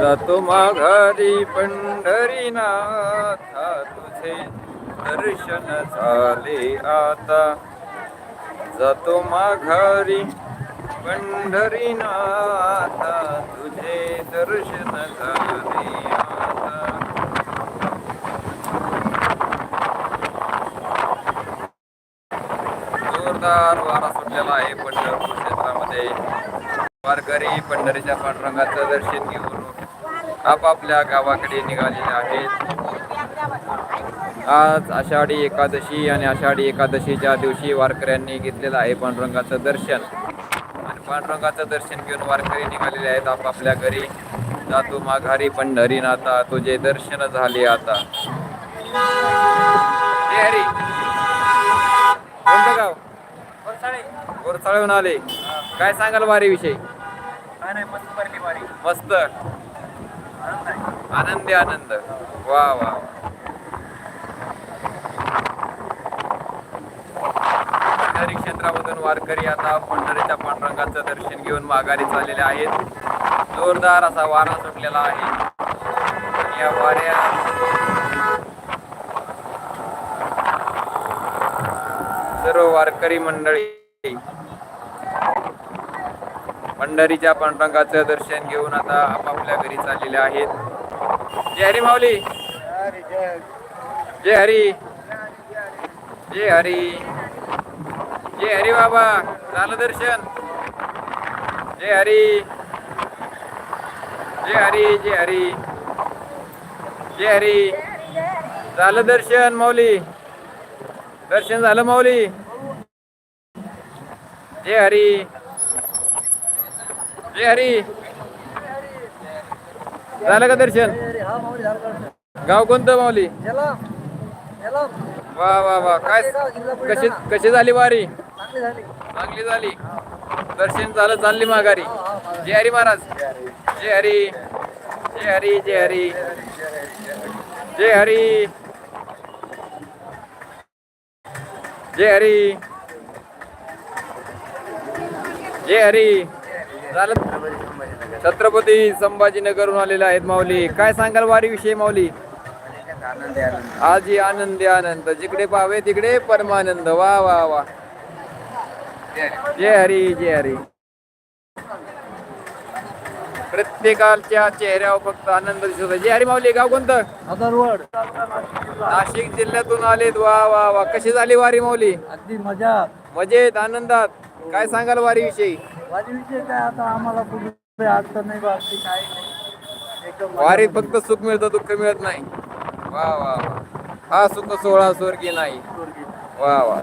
जातो माघारी पंढरीनाथा. तुझे दर्शन झाले आता. जातो माघारी पंढरीनाथा. तुझे दर्शन झाले आता. जोरदार वारा सुटलेला आहे पंढरपूर क्षेत्रामध्ये. वारकरी पंढरीच्या पांडुरंगाचं दर्शन घेऊन आपापल्या गावाकडे निघालेले आहेत. आज आषाढी एकादशी आणि आषाढी एकादशीच्या दिवशी वारकऱ्यांनी घेतलेलं आहे पांडुरंगाचं दर्शन. आणि पांडुरंगाचं दर्शन घेऊन वारकरी निघालेले आहेत आपापल्या घरी. जातो माघारी पंढरीनाथा तुझे दर्शन झाले आता. हरी. कोणतं गाव? गोरसाळेहून आले. काय सांगाल वारी विषयी मस्त आनंदी आनंद. वा वा पंढरी क्षेत्रामधून वारकरी आता पंढरीच्या पांडुरंगाचं दर्शन घेऊन माघारी चाललेले आहेत. जोरदार असा वारा सुटलेला आहे. या वाऱ्या सर्व वारकरी मंडळी पंढरीच्या पांडुरंगाचं दर्शन घेऊन आता आपापल्या घरी चाललेले आहेत. जय हरी माऊली. जय हरी. जय हरी. जय हरी बाबा. झालं दर्शन. जय हरी. जय हरी जय हरी. जय हरी. झालं दर्शन माऊली. दर्शन झालं माऊली. जय हरी. जय हरी. झालं का दर्शन? गाव कोणतं माऊली? वा वा वा. काय कशी कशी झाली वारी? चांगली झाली. दर्शन झालं चालली माघारी. जय हरी महाराज. जय हरी. जय हरी जय हरी. जय हरी. जय हरी. जय हरी. छत्रपती संभाजीनगरहून आलेले आहेत माऊली. काय सांगाल वारी विषयी माऊली? आजी आनंदी आनंद. जिकडे पाहावे तिकडे परमानंद. वा वा वा. जय हरी जय हरी. प्रत्येकाच्या चेहऱ्यावर फक्त आनंद दिसत. जय हरी माऊली गाव कोणतं? अदरवड नाशिक जिल्ह्यातून आलेत. वा वा वा. कशी झाली वारी माऊली? अगदी मजा. मजेत आनंदात. काय सांगाल वारी विषयी वारीविषयी काय आता आम्हाला कुठे अडचण नाही बाकी काही नाही. एकदम वारीत फक्त सुख मिळतं दुःख मिळत नाही. वा वा वा. हा सुख सोहळा स्वर्गी नाही. वा वा.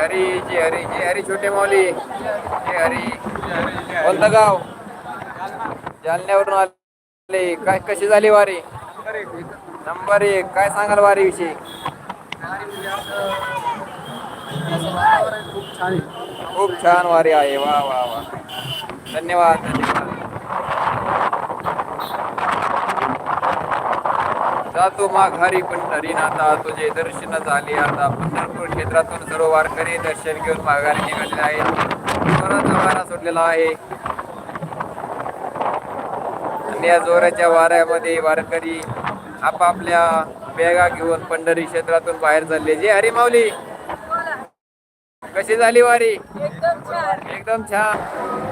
हरी जय हरी जय हरी छोटे माऊली. जय हरी. कोणतं गाव? जालन्यावरून आले. काय कशी झाली वारी? नंबर एक. काय सांगाल वारी विषयी? खूप छान आहे. खूप छान वारी आहे. वा वा वा. धन्यवाद धन्यवाद. जातो माघारी पंढरीनाथा तुझे दर्शन झाले आता. पंढरपूर क्षेत्रातून सर्व वारकरी दर्शन घेऊन माघारी निघालेले आहेत. वारा सुटलेला आहे. आणि या जोराच्या वाऱ्यामध्ये वारकरी आपापल्या बॅगा घेऊन पंढरी क्षेत्रातून बाहेर चालले. जे हरी माऊली. कशी झाली वारी? एकदम छान.